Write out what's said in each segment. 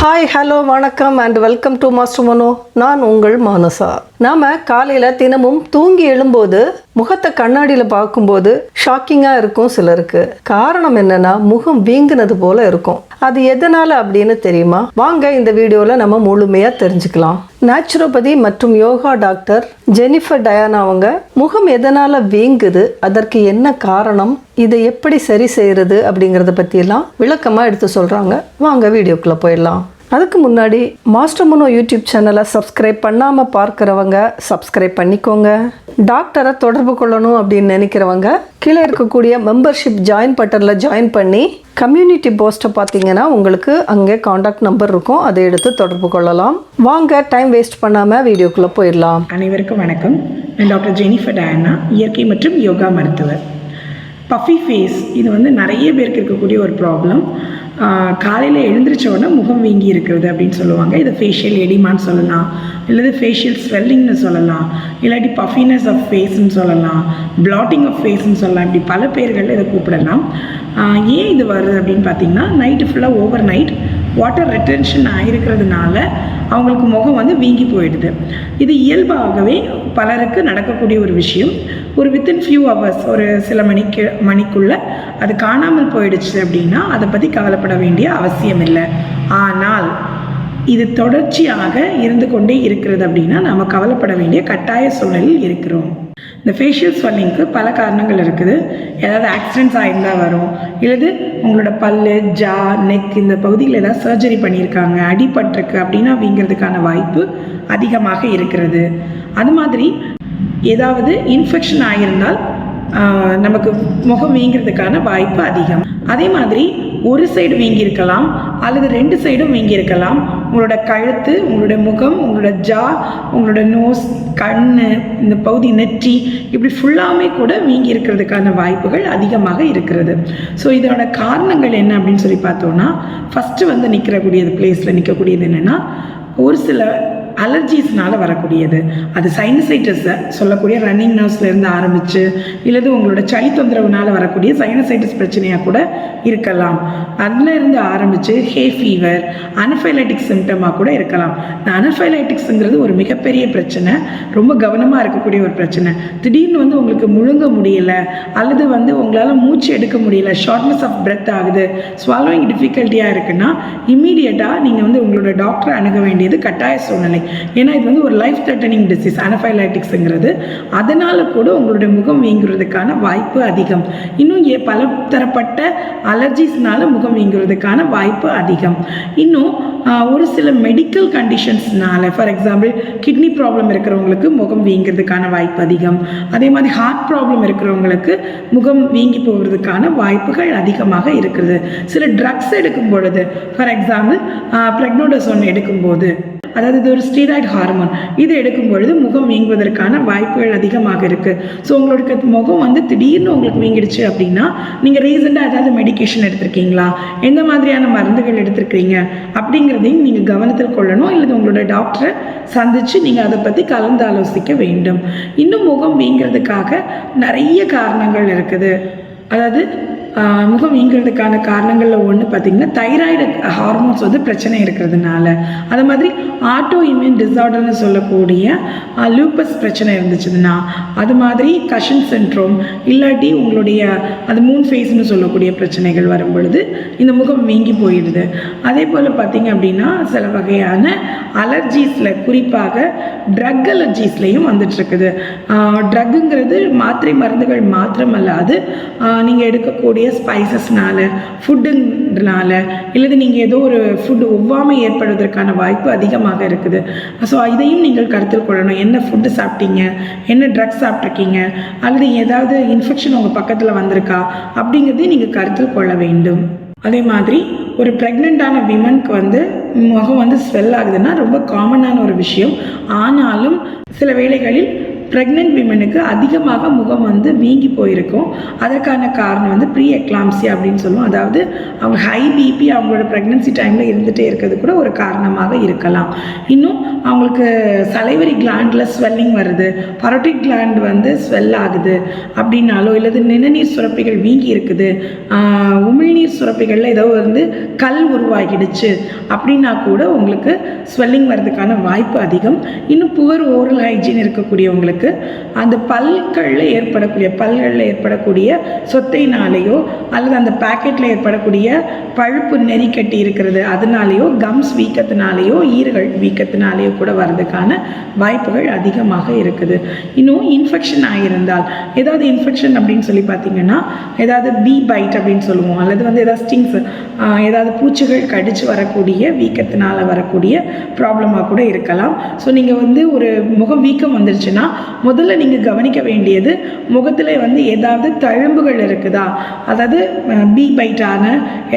Hi hello வணக்கம் and welcome to master Mano நான் உங்கள் மானசா. நாம் காலையில் தினமும் தூங்கி எழும்போது முகத்தை கண்ணாடியில் பார்க்கும்போது ஷாக்கிங்காக இருக்கும் சிலருக்கு. காரணம் என்னன்னா முகம் வீங்குனது போல இருக்கும். அது எதனால் அப்படின்னு தெரியுமா? வாங்க இந்த வீடியோவில் நம்ம முழுமையாக தெரிஞ்சுக்கலாம். நேச்சுரோபதி மற்றும் யோகா டாக்டர் ஜெனிஃபர் டயானா அவங்க முகம் எதனால் வீங்குது? அதற்கு என்ன காரணம்? இதை எப்படி சரி செய்கிறது அப்படிங்கிறத பற்றியெல்லாம் விளக்கமாக எடுத்து சொல்கிறாங்க வாங்க வீடியோக்குள்ளே போயிடலாம். அதுக்கு முன்னாடி மாஸ்டர் மனோ யூடியூப் சேனலை சப்ஸ்கிரைப் பண்ணாமல் பார்க்குறவங்க சப்ஸ்கிரைப் பண்ணிக்கோங்க. டாக்டரை தொடர்பு கொள்ளணும் அப்படின்னு நினைக்கிறவங்க கீழே இருக்கக்கூடிய மெம்பர்ஷிப் ஜாயின் பட்டனில் ஜாயின் பண்ணி கம்யூனிட்டி போஸ்ட்டை பார்த்தீங்கன்னா உங்களுக்கு அங்கே காண்டாக்ட் நம்பர் இருக்கும். அதை எடுத்து தொடர்பு கொள்ளலாம். வாங்க டைம் வேஸ்ட் பண்ணாமல் வீடியோக்குள்ளே போயிடலாம். அனைவருக்கும் வணக்கம். நான் டாக்டர் ஜெனிஃபர் டயனா இயற்கை மற்றும் யோகா மருத்துவர். பஃபி ஃபேஸ் இது வந்து நிறைய பேருக்கு இருக்கக்கூடிய ஒரு ப்ராப்ளம் காலையில் எழுந்திரிச்ச உடனே முகம் வீங்கி இருக்கிறது அப்படின்னு சொல்லுவாங்க. இதை ஃபேஷியல் எடிமான்னு சொல்லலாம். இல்லது ஃபேஷியல் ஸ்வெல்லிங்னு சொல்லலாம். இல்லாட்டி பஃபினஸ் ஆஃப் ஃபேஸ்ன்னு சொல்லலாம். பிளாட்டிங் ஆஃப் ஃபேஸ்ன்னு சொல்லலாம். இப்படி பல பேர்களில் இதை கூப்பிடலாம். ஏன் இது வருது அப்படின்னு பார்த்தீங்கன்னா நைட்டு ஃபுல்லாக ஓவர் நைட் வாட்டர் ரிட்டென்ஷன் ஆகிருக்கிறதுனால அவங்களுக்கு முகம் வந்து வீங்கி போயிடுது. இது இயல்பாகவே பலருக்கு நடக்கக்கூடிய ஒரு விஷயம். ஒரு வித்தின் ஃபியூ ஹவர்ஸ் ஒரு சில மணிக்கு மணிக்குள்ளே அது காணாமல் போயிடுச்சு அப்படின்னா அதை பற்றி கவலைப்பட வேண்டிய அவசியம் இல்லை. ஆனால் இது தொடர்ச்சியாக இருந்து கொண்டே இருக்கிறது அப்படின்னா நம்ம கவலைப்பட வேண்டிய கட்டாய சூழலில் இருக்கிறோம். இந்த ஃபேஷியல் ஸ்வெல்லிங்க்கு பல காரணங்கள் இருக்குது. ஏதாவது ஆக்சிடென்ட்ஸ் ஆயிருந்தால் வரும். இல்லது உங்களோட பல்லு ஜா நெக் இந்த பகுதியில் ஏதாவது சர்ஜரி பண்ணியிருக்காங்க அடிபட்டிருக்கு அப்படின்னா அப்படிங்கிறதுக்கான வாய்ப்பு அதிகமாக இருக்கிறது. அது மாதிரி ஏதாவது இன்ஃபெக்ஷன் ஆகியிருந்தால் நமக்கு முகம் வீங்கிறதுக்கான வாய்ப்பு அதிகம். அதே மாதிரி ஒரு சைடு வீங்கியிருக்கலாம் அல்லது ரெண்டு சைடும் வீங்கியிருக்கலாம். உங்களோட கழுத்து உங்களோட முகம் உங்களோட ஜா உங்களோட நோஸ் கண் இந்த பகுதி நெற்றி இப்படி ஃபுல்லாமே கூட வீங்கி இருக்கிறதுக்கான வாய்ப்புகள் அதிகமாக இருக்கிறது. ஸோ இதோட காரணங்கள் என்ன அப்படின்னு சொல்லி பார்த்தோன்னா ஃபஸ்ட்டு வந்து நிற்கிறக்கூடியது பிளேஸில் நிற்கக்கூடியது என்னென்னா ஒரு சில அலர்ஜிஸ்னால வரக்கூடியது. அது சைனசைட்டிஸ் சொல்லக்கூடிய ரன்னிங் நர்ஸ்லேருந்து ஆரம்பித்து இல்லது உங்களோட சளி தொந்தரவுனால வரக்கூடிய சைனசைட்டிஸ் பிரச்சனையாக கூட இருக்கலாம். அதுலேருந்து ஆரம்பித்து ஹே ஃபீவர் அனஃபைலைட்டிக் சிம்டமாக கூட இருக்கலாம். இந்த அனஃபைலைட்டிக்ஸுங்கிறது ஒரு மிகப்பெரிய பிரச்சனை. ரொம்ப கவனமாக இருக்கக்கூடிய ஒரு பிரச்சனை. திடீர்னு வந்து உங்களுக்கு முழுங்க முடியல அல்லது வந்து உங்களால் மூச்சு எடுக்க முடியல ஷார்ட்னஸ் ஆஃப் பிரெத் ஆகுது ஸ்வாலோயிங் டிஃபிகல்ட்டியாக இருக்குன்னா இம்மீடியட்டாக நீங்கள் வந்து உங்களோட டாக்டரை அணுக வேண்டியது கட்டாய சூழ்நிலை. ஏன்னா இது வந்து ஒரு லைஃப் த்ரெட்டனிங் டிசீஸ் அனஃபைலைட்டிக்ஸுங்கிறது அதனால் கூட உங்களுடைய முகம் வீங்குறதுக்கான வாய்ப்பு அதிகம். இன்னும் ஏ பல தரப்பட்ட அலர்ஜிஸ்னால முகம் வீங்குறதுக்கான வாய்ப்பு அதிகம். இன்னும் ஒரு சில மெடிக்கல் கண்டிஷன்ஸ்னால ஃபார் எக்ஸாம்பிள் கிட்னி ப்ராப்ளம் இருக்கிறவங்களுக்கு முகம் வீங்கிறதுக்கான வாய்ப்பு அதிகம். அதே மாதிரி ஹார்ட் ப்ராப்ளம் இருக்கிறவங்களுக்கு முகம் வீங்கி போகிறதுக்கான வாய்ப்புகள் அதிகமாக இருக்கிறது சில ட்ரக்ஸ் எடுக்கும் பொழுது ஃபார் எக்ஸாம்பிள் ப்ரெக்னோடசோன் எடுக்கும்போது அதாவது இது ஒரு ஸ்டீராய்டு ஹார்மோன் இது எடுக்கும் பொழுது முகம் வீங்குவதற்கான வாய்ப்புகள் அதிகமாக இருக்குது ஸோ உங்களுக்கு முகம் வந்து திடீர்னு உங்களுக்கு வீங்கிடுச்சு அப்படின்னா நீங்கள் ரீசெண்டாக ஏதாவது மெடிகேஷன் எடுத்திருக்கீங்களா? எந்த மாதிரியான மருந்துகள் எடுத்திருக்கிறீங்க? அப்படிங்கிறதையும் நீங்கள் கவனத்தில் கொள்ளணும். இல்லை உங்களோட டாக்டரை சந்தித்து நீங்கள் அதை பற்றி கலந்து ஆலோசிக்க வேண்டும். இன்னும் முகம் வீங்கிறதுக்காக நிறைய காரணங்கள் இருக்குது. அதாவது முகம் வீங்கிறதுக்கான காரணங்களில் ஒன்று பார்த்தீங்கன்னா தைராய்டு ஹார்மோன்ஸ் வந்து பிரச்சனை இருக்கிறதுனால. அது மாதிரி ஆட்டோ இம்யூன் டிசார்டர்னு சொல்லக்கூடிய லூப்பஸ் பிரச்சனை இருந்துச்சுன்னா அது மாதிரி கஷன் சென்ட்ரோம் இல்லாட்டி உங்களுடைய அது மூன் ஃபேஸ்னு சொல்லக்கூடிய பிரச்சனைகள் வரும் பொழுது இந்த முகம் வீங்கி போயிடுது. அதே போல் பார்த்தீங்க அப்படின்னா சில வகையான அலர்ஜீஸில் குறிப்பாக ட்ரக் அலர்ஜீஸ்லேயும் வந்துட்டுருக்குது. ட்ரக்குங்கிறது மாத்திரை மருந்துகள் மாத்திரமல்லாது நீங்கள் எடுக்கக்கூடிய ஸ்பைசஸ்னால ஃபுட்டுன்றனால இல்லது நீங்கள் ஏதோ ஒரு ஃபுட் ஒவ்வாமை ஏற்படுவதற்கான வாய்ப்பு அதிகமாக இருக்குது. ஸோ இதையும் நீங்கள் கருத்தில் கொள்ளணும். என்ன ஃபுட்டு சாப்பிட்டீங்க? என்ன ட்ரக்ஸ் சாப்பிட்ருக்கீங்க அல்லது ஏதாவது இன்ஃபெக்ஷன் உங்கள் பக்கத்தில் வந்திருக்கா? அப்படிங்கிறதையும் நீங்கள் கருத்தில் கொள்ள வேண்டும். அதே மாதிரி ஒரு ப்ரெக்னெண்ட்டான விமனுக்கு வந்து முகம் வந்து ஸ்வெல் ஆகுதுன்னா ரொம்ப காமனான ஒரு விஷயம். ஆனாலும் சில வேளைகளில் ப்ரெக்னென்ட் விமனுக்கு அதிகமாக முகம் வந்து வீங்கி போயிருக்கும். அதற்கான காரணம் வந்து ப்ரீ எக்லாம்சியா அப்படின்னு சொல்லுவோம். அதாவது அவங்க ஹை பிபி அவங்களோட ப்ரெக்னென்சி டைமில் இருந்துகிட்டே இருக்கிறது கூட ஒரு காரணமாக இருக்கலாம். இன்னும் அவங்களுக்கு சலைவரி கிளாண்டில் ஸ்வெல்லிங் வருது. பரோட்டிக் கிளாண்ட் வந்து ஸ்வெல் ஆகுது அப்படின்னாலோ இல்லது நிணநீர் சுரப்பிகள் வீங்கி இருக்குது. உமிழ்நீர் சுரப்பிகளில் ஏதோ வந்து கல் உருவாகிடுச்சு அப்படின்னா கூட உங்களுக்கு ஸ்வெல்லிங் வர்றதுக்கான வாய்ப்பு அதிகம். இன்னும் புவர் ஓரல் ஹைஜீன் இருக்கக்கூடியவங்களுக்கு அந்த பல்களில் ஏற்படக்கூடிய பல்களில் ஏற்படக்கூடிய சொத்தைனாலேயோ அல்லது அந்த பாக்கெட்டில் ஏற்படக்கூடிய பழுப்பு நெறிக்கட்டி இருக்கிறது அதனாலேயோ கம்ஸ் வீக்கத்தினாலேயோ ஈறுகள் வீக்கத்தினாலேயோ கூட வர்றதுக்கான வாய்ப்புகள் அதிகமாக இருக்குது. இன்னும் இன்ஃபெக்ஷன் ஆகியிருந்தால் ஏதாவது இன்ஃபெக்ஷன் அப்படின்னு சொல்லி பார்த்தீங்கன்னா ஏதாவது பி பைட் அப்படின்னு சொல்லுவோம் அல்லது வந்து ஏதாவது ஸ்டிங்ஸ் ஏதாவது பூச்சிகள் கடிச்சு வரக்கூடிய வீக்கத்தினால் வரக்கூடிய ப்ராப்ளமாக கூட இருக்கலாம். ஸோ நீங்கள் வந்து ஒரு முகம் வீக்கம் வந்துருச்சுன்னா முதல்ல நீங்கள் கவனிக்க வேண்டியது முகத்தில் வந்து ஏதாவது தழும்புகள் இருக்குதா? அதாவது பி பைட்டான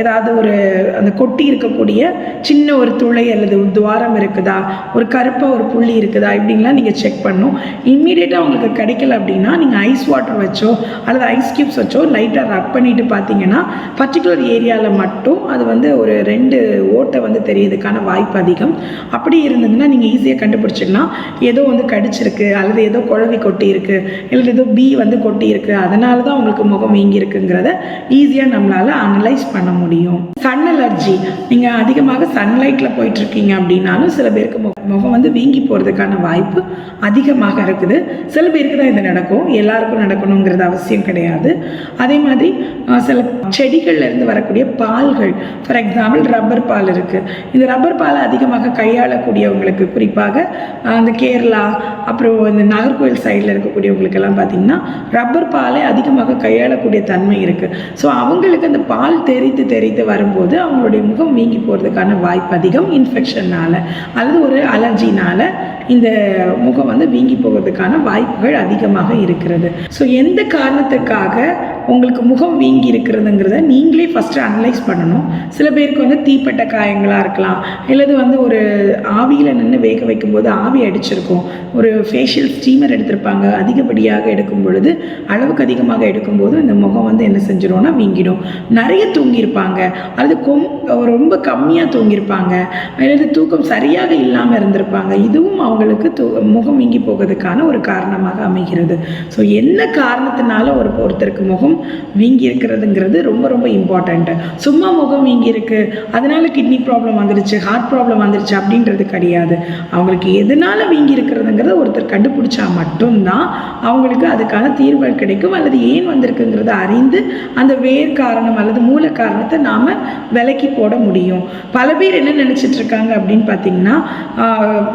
ஏதாவது ஒரு அந்த கொட்டி இருக்கக்கூடிய சின்ன ஒரு துளை அல்லது ஒரு துவாரம் இருக்குதா? ஒரு கருப்பாக ஒரு புள்ளி இருக்குதா? இப்படின்லாம் நீங்கள் செக் பண்ணணும் இம்மீடியட்டாக உங்களுக்கு கிடைக்கல அப்படின்னா நீங்கள் ஐஸ் வாட்டர் வச்சோ அல்லது ஐஸ் கியூப்ஸ் வச்சோ லைட்டாக ரப் பண்ணிட்டு பார்த்தீங்கன்னா பர்டிகுலர் ஏரியாவில் மட்டும் அது வந்து ஒரு ரெண்டு ஓட்டை வந்து தெரியறதுக்கான வாய்ப்பு அதிகம். அப்படி இருந்ததுன்னா நீங்கள் ஈஸியாக கண்டுபிடிச்சிடலாம் ஏதோ வந்து கடிச்சிருக்கு அல்லது ஏதோ குழவி கொட்டி இருக்கு இல்லை ஏதோ பி வந்து கொட்டி இருக்கு அதனால தான் உங்களுக்கு முகம் வீங்கி இருக்குங்கிறத ஈஸியாக நம்மளால் அனலைஸ் பண்ண முடியும். சன் அலர்ஜி நீங்கள் அதிகமாக சன்லைட்டில் போயிட்டு இருக்கீங்க அப்படின்னாலும் சில பேருக்கு முகம் முகம் வந்து வீங்கி போகிறதுக்கான வாய்ப்பு அதிகமாக இருக்குது. சில பேருக்கு தான் இது நடக்கும். எல்லாருக்கும் நடக்கணுங்கிறது அவசியம் கிடையாது. அதே மாதிரி சில செடிகள்லேருந்து வரக்கூடிய பால்கள் ஃபார் எக்ஸாம்பிள் ரப்பர் பால் இருக்குது இந்த ரப்பர் பாலை அதிகமாக கையாளக்கூடியவங்களுக்கு குறிப்பாக அந்த கேரளா அப்புறம் இந்த நாகர்கோவில் சைடில் இருக்கக்கூடியவங்களுக்கெல்லாம் பார்த்திங்கன்னா ரப்பர் பாலை அதிகமாக கையாளக்கூடிய தன்மை இருக்குது ஸோ அவங்களுக்கு அந்த பால் தெரித்து தெரித்து வரும்போது அவங்களுடைய முகம் வீங்கி போகிறதுக்கான வாய்ப்பு அதிகம். இன்ஃபெக்ஷனால் அல்லது ஒரு அலர்ஜினால் இந்த முகம் வந்து வீங்கி போகிறதுக்கான வாய்ப்புகள் அதிகமாக இருக்கிறது. ஸோ எந்த காரணத்துக்காக உங்களுக்கு முகம் வீங்கி இருக்கிறதுங்கிறத நீங்களே ஃபஸ்ட்டு அனலைஸ் பண்ணணும். சில பேருக்கு வந்து தீப்பட்ட காயங்களாக இருக்கலாம். இல்லது வந்து ஒரு ஆவியில் நின்று வேக வைக்கும்போது ஆவி அடிச்சிருக்கும். ஒரு ஃபேஷியல் ஸ்டீமர் எடுத்திருப்பாங்க அதிகப்படியாக எடுக்கும் பொழுது அளவுக்கு அதிகமாக எடுக்கும்போது இந்த முகம் வந்து என்ன செஞ்சிடும்னா வீங்கிடும். நிறைய தூங்கியிருப்பாங்க. அல்லது கொம் ரொம்ப கம்மியாக தூங்கியிருப்பாங்க. அல்லது தூக்கம் சரியாக இல்லாமல் இருந்திருப்பாங்க. இதுவும் அவங்களுக்கு தூ முகம் வீங்கி போகிறதுக்கான ஒரு காரணமாக அமைகிறது. ஸோ என்ன காரணத்தினால ஒரு ஒருத்தருக்கு முகம் வீங்கி இருக்கிறதுங்கிறது ரொம்ப ரொம்ப இம்பார்ட்டண்ட்டு சும்மா முகம் வீங்கி இருக்கு அதனால கிட்னி ப்ராப்ளம் வந்துருச்சு ஹார்ட் ப்ராப்ளம் வந்துருச்சு அப்படின்றது கிடையாது. அவங்களுக்கு எதனால வீங்கி இருக்கிறதுங்கிறத ஒருத்தர் கண்டுபிடிச்சா மட்டும்தான் அவங்களுக்கு அதுக்கான தீர்வுகள் கிடைக்கும். அல்லது ஏன் வந்திருக்குங்கிறத அறிந்து அந்த வேர் காரணம் அல்லது மூல காரணத்தை நாம் விலக்கி போட முடியும். பல பேர் என்ன நினச்சிட்டு இருக்காங்க அப்படின்னு பார்த்தீங்கன்னா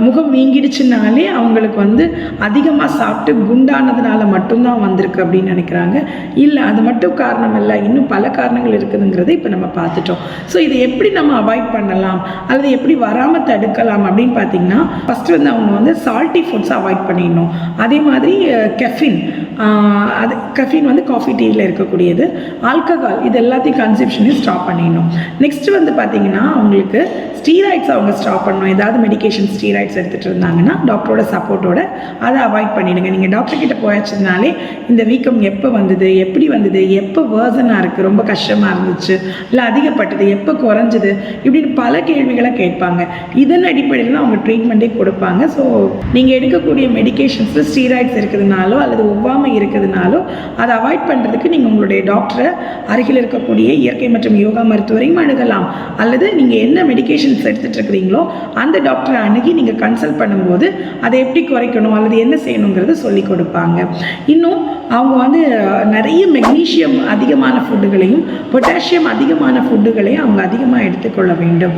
முகம் வீங்கிடுச்சுனாலே அவங்களுக்கு வந்து அதிகமாக சாப்பிட்டு குண்டானதுனால மட்டும்தான் வந்திருக்கு அப்படின்னு நினைக்கிறாங்க. இல்லை அது மட்டும் காரணம் இல்லை இன்னும் பல காரணங்கள் இருக்குதுங்கிறத இப்போ நம்ம பார்த்துட்டோம். ஸோ இதை எப்படி நம்ம அவாய்ட் பண்ணலாம்? அல்லது எப்படி வராமல் தடுக்கலாம் அப்படின்னு பார்த்தீங்கன்னா ஃபஸ்ட்டு வந்து அவங்க வந்து சால்ட்டி ஃபுட்ஸை அவாய்ட் பண்ணிடணும். அதே மாதிரி கெஃபின் அது கெஃபின் வந்து காஃபி டீயில் இருக்கக்கூடியது. ஆல்கஹால் இது எல்லாத்தையும் கன்செப்ஷனையும் ஸ்டாப் பண்ணிடணும். நெக்ஸ்ட் வந்து பார்த்தீங்கன்னா அவங்களுக்கு ஸ்டீராய்ட்ஸ் அவங்க ஸ்டாப் பண்ணணும். ஏதாவது மெடிகேஷன் ஸ்டீராய்ட்ஸ் எடுத்துகிட்டு இருந்தாங்கன்னா டாக்டரோட சப்போர்ட்டோட அதை அவாய்ட் பண்ணிடுங்க. நீங்கள் டாக்டர் கிட்ட போயாச்சுனாலே இந்த வீக்கம் எப்போ வந்தது? எப்படி வந்தது? எப்போ வேர்சனாக இருக்குது ரொம்ப கஷ்டமாக இருந்துச்சு. இல்லை அதிகப்பட்டது? எப்போ குறைஞ்சது? இப்படின்னு பல கேள்விகளை கேட்பாங்க. இதன் அடிப்படையில் தான் அவங்க ட்ரீட்மெண்ட்டே கொடுப்பாங்க. ஸோ நீங்கள் எடுக்கக்கூடிய மெடிகேஷன்ஸில் ஸ்டீராய்ட்ஸ் இருக்கிறதுனாலோ அல்லது ஒவ்வாமை இருக்கிறதுனாலோ அதை அவாய்ட் பண்ணுறதுக்கு நீங்கள் உங்களுடைய டாக்டரை அருகில் இருக்கக்கூடிய இயற்கை மற்றும் யோகா மருத்துவரையும் அணுகலாம். அல்லது நீங்கள் என்ன மெடிகேஷன்ஸ் எடுத்துகிட்டு இருக்கிறீங்களோ அந்த டாக்டரை அணுகி நீங்கள் கன்சல்ட் பண்ணும்போது அதை எப்படி குறைக்கணும்? அல்லது என்ன செய்யணுங்கிறத சொல்லி கொடுப்பாங்க. இன்னும் அவங்க வந்து நிறைய நிறைய மெக்னீஷியம் அதிகமான ஃபுட்டுகளையும் பொட்டாசியம் அதிகமான ஃபுட்டுகளையும் அவங்க அதிகமாக எடுத்துக்கொள்ள வேண்டும்.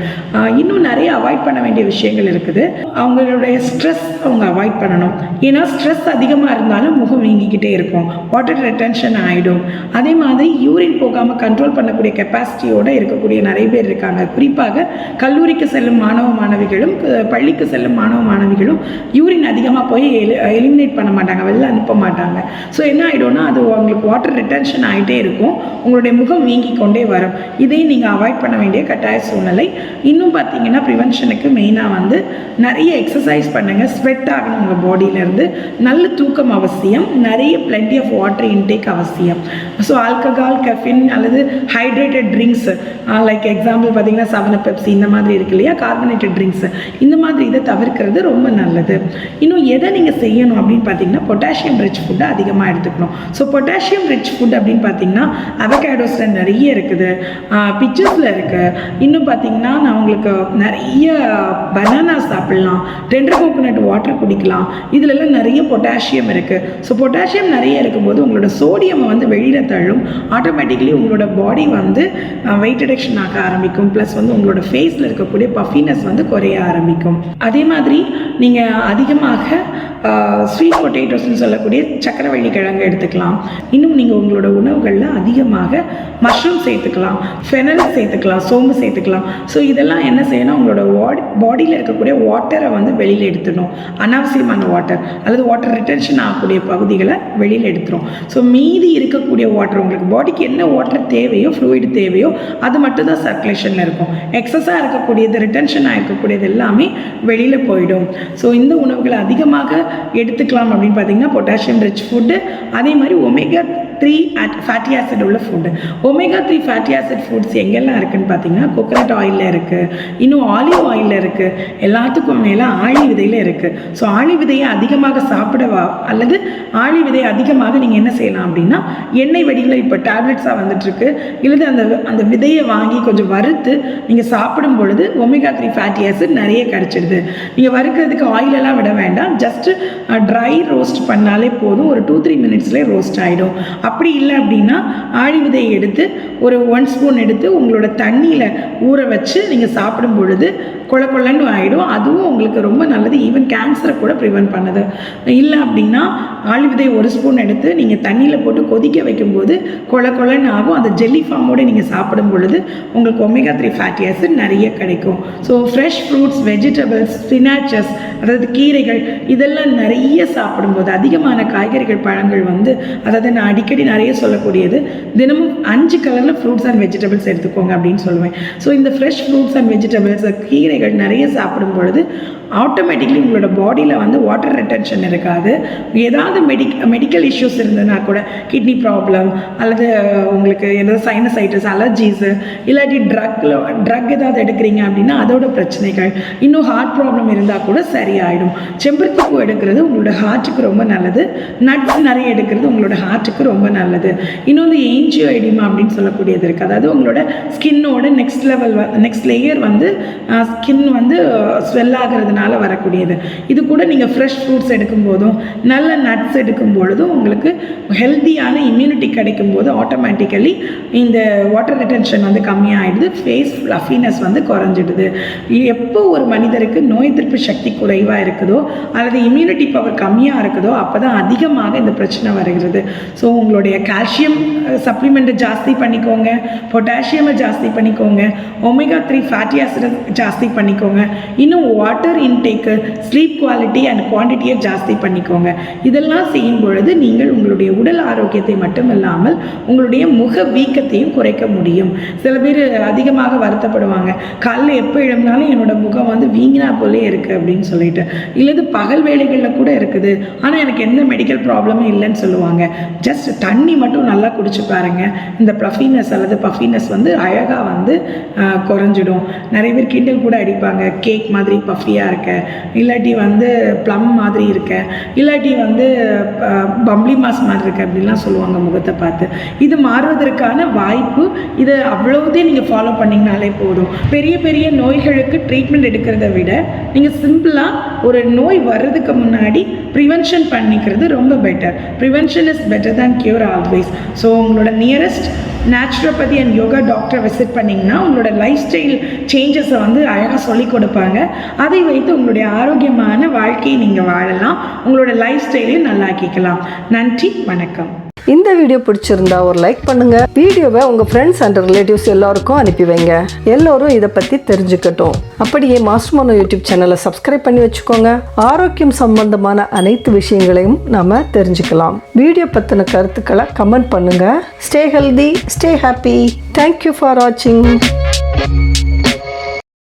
இன்னும் நிறைய அவாய்ட் பண்ண வேண்டிய விஷயங்கள் இருக்குது. அவங்களுடைய ஸ்ட்ரெஸ் அவங்க அவாய்ட் பண்ணணும். ஏன்னா ஸ்ட்ரெஸ் அதிகமாக இருந்தாலும் முகம் வீங்கிக்கிட்டே இருக்கும். வாட்டர் ரெட்டென்ஷன் ஆகிடும் அதே மாதிரி யூரின் போகாமல் கண்ட்ரோல் பண்ணக்கூடிய கெப்பாசிட்டியோடு இருக்கக்கூடிய நிறைய பேர் இருக்காங்க. குறிப்பாக கல்லூரிக்கு செல்லும் மாணவ மாணவிகளும் பள்ளிக்கு செல்லும் மாணவ மாணவிகளும் யூரின் அதிகமாக போய் எலிமினேட் பண்ண மாட்டாங்க வெளில அனுப்ப மாட்டாங்க. ஸோ என்ன ஆகிடும்னா அது அவங்களுக்கு வாட்டர் ரிட்டன்ஷன் ஆகிட்டே இருக்கும். உங்களுடைய முகம் வீங்கி கொண்டே வரும். இதையும் நீங்கள் அவாய்ட் பண்ண வேண்டிய கட்டாய சூழ்நிலை. இன்னும் பார்த்தீங்கன்னா ப்ரிவென்ஷனுக்கு மெயினாக வந்து நிறைய எக்ஸசைஸ் பண்ணுங்கள் ஸ்வெட் ஆகணும் உங்கள் பாடியிலேருந்து நல்ல தூக்கம் அவசியம். நிறைய பிளண்டி ஆஃப் வாட்டர் இன்டேக் அவசியம். ஸோ ஆல்கஹால் கெஃபின் அல்லது ஹைட்ரேட்டட் ட்ரிங்க்ஸ் லைக் எக்ஸாம்பிள் பார்த்தீங்கன்னா சவன பெப்சி இந்த மாதிரி இருக்கு இல்லையா? கார்பனேட்டட் ட்ரிங்க்ஸ் இந்த மாதிரி இதை தவிர்க்கிறது ரொம்ப நல்லது. இன்னும் எதை நீங்கள் செய்யணும் அப்படின்னு பார்த்தீங்கன்னா பொட்டாசியம் ரிச் ஃபுட்டை அதிகமாக எடுத்துக்கணும். ஸோ பொட்டாசியம் ரிச் ஃபுட் அப்படின்னு பார்த்தீங்கன்னா அவகேடோஸில் நிறைய இருக்குது. பிச்சர்ஸில் இருக்குது இன்னும் பார்த்தீங்கன்னா நான் உங்களுக்கு நிறைய பனானா சாப்பிட்லாம். டெண்டர் கோகோனட் வாட்டர் குடிக்கலாம். இதுலலாம் நிறைய பொட்டாசியம் இருக்குது ஸோ பொட்டாசியம் நிறைய இருக்கும்போது உங்களோட சோடியம் வந்து வெளியில் தள்ளும். ஆட்டோமேட்டிக்கலி உங்களோட பாடி வந்து வெயிட் ரிடக்ஷன் ஆக ஆரம்பிக்கும். ப்ளஸ் வந்து உங்களோட ஃபேஸில் இருக்கக்கூடிய பஃபினஸ் வந்து குறைய ஆரம்பிக்கும். அதே மாதிரி நீங்கள் அதிகமாக ஸ்வீட் பொட்டேட்டோஸ்னு சொல்லக்கூடிய சக்கரவள்ளி கிழங்கு எடுத்துக்கலாம். இன்னும் நீங்கள் உங்களோட உணவுகளில் அதிகமாக மஷ்ரூம் சேர்த்துக்கலாம் ஃபெனல் சேர்த்துக்கலாம் சோம்பு சேர்த்துக்கலாம். ஸோ இதெல்லாம் என்ன செய்யணும்? உங்களோட வாடி பாடியில் இருக்கக்கூடிய வாட்டரை வந்து வெளியில் எடுத்துடணும். அனாவசியமான வாட்டர் அல்லது வாட்டர் ரிட்டன்ஷன் ஆகக்கூடிய பகுதிகளை வெளியில் எடுத்துரும். ஸோ மீதி இருக்கக்கூடிய வாட்டர் உங்களுக்கு பாடிக்கு என்ன வாட்டர் தேவையோ ஃப்ளூயிட் தேவையோ அது மட்டும் தான் சர்க்குலேஷனில் இருக்கும். எக்ஸஸாக இருக்கக்கூடியது ரிட்டன்ஷன் ஆகிருக்கக்கூடியது எல்லாமே வெளியில் போயிடும். ஸோ இந்த உணவுகளை அதிகமாக எடுத்துக்கலாம் அப்படின்னு பார்த்தீங்கன்னா பொட்டாசியம் ரிச் ஃபுட்டு அதே மாதிரி ஒமேகா த்ரீ ஃபேட்டி ஆசிட் உள்ள food omega three fatty acid foods எங்கெல்லாம் இருக்குதுன்னு பார்த்தீங்கன்னா கோகனட் ஆயிலில் இருக்குது இன்னும் ஆலிவ் ஆயிலில் இருக்குது எல்லாத்துக்கும் மேலே ஆழி விதையில் இருக்குது ஸோ ஆழி விதையை அதிகமாக சாப்பிடவா அல்லது ஆழி விதையை அதிகமாக நீங்கள் என்ன செய்யலாம் அப்படின்னா எண்ணெய் வடிகளில் இப்போ டேப்லெட்ஸாக வந்துட்டுருக்கு இல்லது அந்த அந்த விதையை வாங்கி கொஞ்சம் வறுத்து நீங்கள் சாப்பிடும் பொழுது ஒமேகா த்ரீ ஃபேட்டி ஆசிட் நிறைய கிடச்சிடுது நீங்கள் வறுக்கிறதுக்கு ஆயிலெல்லாம் விட வேண்டாம் ஜஸ்ட்டு ட்ரை ரோஸ்ட் பண்ணாலே போதும் ஒரு டூ த்ரீ மினிட்ஸ்லேயே ரோஸ்ட் ஆகிடும் அப்படி இல்லை அப்படின்னா ஆழி விதையை எடுத்து ஒரு ஒன் ஸ்பூன் எடுத்து உங்களோட தண்ணியில் ஊற வச்சு நீங்கள் சாப்பிடும் பொழுது கொல கொலன்னு ஆகிடும் அதுவும் உங்களுக்கு ரொம்ப நல்லது. ஈவன் கேன்சரை கூட ப்ரிவென்ட் பண்ணுது. இல்லை அப்படின்னா ஆழி விதை ஒரு ஸ்பூன் எடுத்து நீங்கள் தண்ணியில் போட்டு கொதிக்க வைக்கும்போது கொல கொலன்னு ஆகும். அந்த ஜெல்லி ஃபார்மோடு நீங்கள் சாப்பிடும் பொழுது உங்களுக்கு ஒமேகா த்ரீ ஃபேட்டி ஆசிட் நிறைய கிடைக்கும். So fresh fruits vegetables spinaches அதாவது கீரைகள் இதெல்லாம் நிறைய சாப்பிடும்போது அதிகமான காய்கறிகள் பழங்கள் வந்து அதாவது நான் அடிக்கடி நிறைய சொல்லக்கூடியது. தினமும் அஞ்சு கலரில் ஃப்ரூட்ஸ் அண்ட் வெஜிடபிள்ஸ் எடுத்துக்கோங்க அப்படின்னு சொல்லுவேன். ஸோ இந்த ஃப்ரெஷ் ஃப்ரூட்ஸ் அண்ட் வெஜிடபிள்ஸ் கீரைகள் நிறைய சாப்பிடும் பொழுது ஆட்டோமேட்டிக்லி உங்களோட பாடியில் வந்து வாட்டர் ரிட்டன்ஷன் இருக்காது. ஏதாவது மெடிக் மெடிக்கல் இஷ்யூஸ் இருந்ததுன்னா கூட கிட்னி ப்ராப்ளம் அல்லது உங்களுக்கு ஏதாவது சைனசைட்டிஸ் அலர்ஜிஸு இல்லாட்டி ட்ரக்கில் ட்ரக் ஏதாவது எடுக்கிறீங்க அப்படின்னா அதோட பிரச்சனைகள் இன்னும் ஹார்ட் ப்ராப்ளம் இருந்தால் கூட சரியாயிடும். செம்பருத்தி பூ எடுக்கிறது உங்களோட ஹார்ட்டுக்கு ரொம்ப நல்லது. நட்ஸ் நிறைய எடுக்கிறது உங்களோட ஹார்ட்டுக்கு ரொம்ப நல்லது. இன்னொன்று ஏஞ்சியோ எடிமா அப்படின்னு சொல்லக்கூடியது இருக்குது அதாவது உங்களோட ஸ்கின்னோட நெக்ஸ்ட் லெவல் நெக்ஸ்ட் லேயர் வந்து ஸ்கின் வந்து ஸ்வெல் அதனால் வரக்கூடியது. இது கூட நீங்கள் ஃப்ரெஷ் ஃப்ரூட்ஸ் எடுக்கும் போதும் நல்ல நட்ஸ் எடுக்கும் பொழுதும் உங்களுக்கு ஹெல்த்தியான இம்யூனிட்டி கிடைக்கும் போது ஆட்டோமேட்டிக்கலி இந்த வாட்டர் ரிட்டன்ஷன் வந்து கம்மியாகிடுது ஃபேஸ் ஃப்ளஃபினஸ் வந்து குறைஞ்சிடுது. எப்போ ஒரு மனிதருக்கு நோய் எதிர்ப்பு சக்தி குறைவாக இருக்குதோ அல்லது இம்யூனிட்டி பவர் கம்மியாக இருக்குதோ அப்போ தான் அதிகமாக இந்த பிரச்சனை வருகிறது. ஸோ உங்களுடைய கால்சியம் சப்ளிமெண்ட்டை ஜாஸ்தி பண்ணிக்கோங்க பொட்டாசியமை ஜாஸ்தி பண்ணிக்கோங்க ஒமேகா த்ரீ ஃபேட்டி ஆசிட் ஜாஸ்தி பண்ணிக்கோங்க. இன்னும் water intake sleep quality and குவான்டிட்டியை ஜாஸ்தி பண்ணிக்கோங்க. இதெல்லாம் செய்யும் பொழுது நீங்கள் உங்களுடைய உடல் ஆரோக்கியத்தை மட்டும் இல்லாமல் உங்களுடைய முக வீக்கத்தையும் குறைக்க முடியும். சில பேர் அதிகமாக வருத்தப்படுவாங்க. காலைல எப்போ எழுந்தாலும் என்னோட முகம் வந்து வீங்கினா போலே இருக்குது அப்படின்னு சொல்லிட்டு. இல்லது பகல் வேலைகளில் கூட இருக்குது. ஆனால் எனக்கு எந்த மெடிக்கல் ப்ராப்ளமும் இல்லைன்னு சொல்லுவாங்க. ஜஸ்ட் தண்ணி மட்டும் நல்லா குடிச்சு பாருங்க. இந்த ப்ளஃபினஸ் அல்லது பஃபினஸ் வந்து அழகாக வந்து குறைஞ்சிடும். நிறைய பேர் கிண்டல் கூட அடிப்பாங்க. கேக் மாதிரி பஃபியாக இருக்க. இல்லாட்டி வந்து ப்ளம் மாதிரி இருக்க. இல்லாட்டி வந்து பம்ப்ளி மாஸ் மாதிரி இருக்க அப்படின்லாம் சொல்லுவாங்க முகத்தை பார்த்து. இது மாறுவதற்கான வாய்ப்பு இதை அவ்வளவுதே நீங்கள் ஃபாலோ பண்ணிங்கனாலே போதும். பெரிய பெரிய நோய்களுக்கு ட்ரீட்மெண்ட் எடுக்கிறத விட நீங்கள் சிம்பிளாக ஒரு நோய் வர்றதுக்கு முன்னாடி ப்ரிவென்ஷன் பண்ணிக்கிறது ரொம்ப better prevention is better than cure always so உங்களோட நியரஸ்ட் நேச்சுரோபதி அண்ட் யோகா டாக்டரை விசிட் பண்ணிங்கன்னா உங்களோட லைஃப் ஸ்டைல் சேஞ்சஸை வந்து அழகாக சொல்லி கொடுப்பாங்க. அதை வைத்து உங்களுடைய ஆரோக்கியமான வாழ்க்கையை நீங்கள் வாழலாம். உங்களோட லைஃப் ஸ்டைலையும் நல்லாக்கிக்கலாம். நன்றி வணக்கம். இந்த வீடியோ பிடிச்சிருந்தா ஒரு லைக் பண்ணுங்க. வீடியோவை உங்க ஃப்ரெண்ட்ஸ் அண்ட் ரிலேட்டிவ்ஸ் எல்லாருக்கும் அனுப்பி வைங்க. எல்லோரும் இதை பத்தி தெரிஞ்சுக்கட்டும். அப்படியே மாஸ்டர் மனோ யூடியூப் சேனலை சப்ஸ்கிரைப் பண்ணி வச்சுக்கோங்க. ஆரோக்கியம் சம்பந்தமான அனைத்து விஷயங்களையும் நாம தெரிஞ்சுக்கலாம். வீடியோ பத்தின கருத்துக்களை கமெண்ட் பண்ணுங்க. Stay healthy stay happy thank you for வாட்சிங்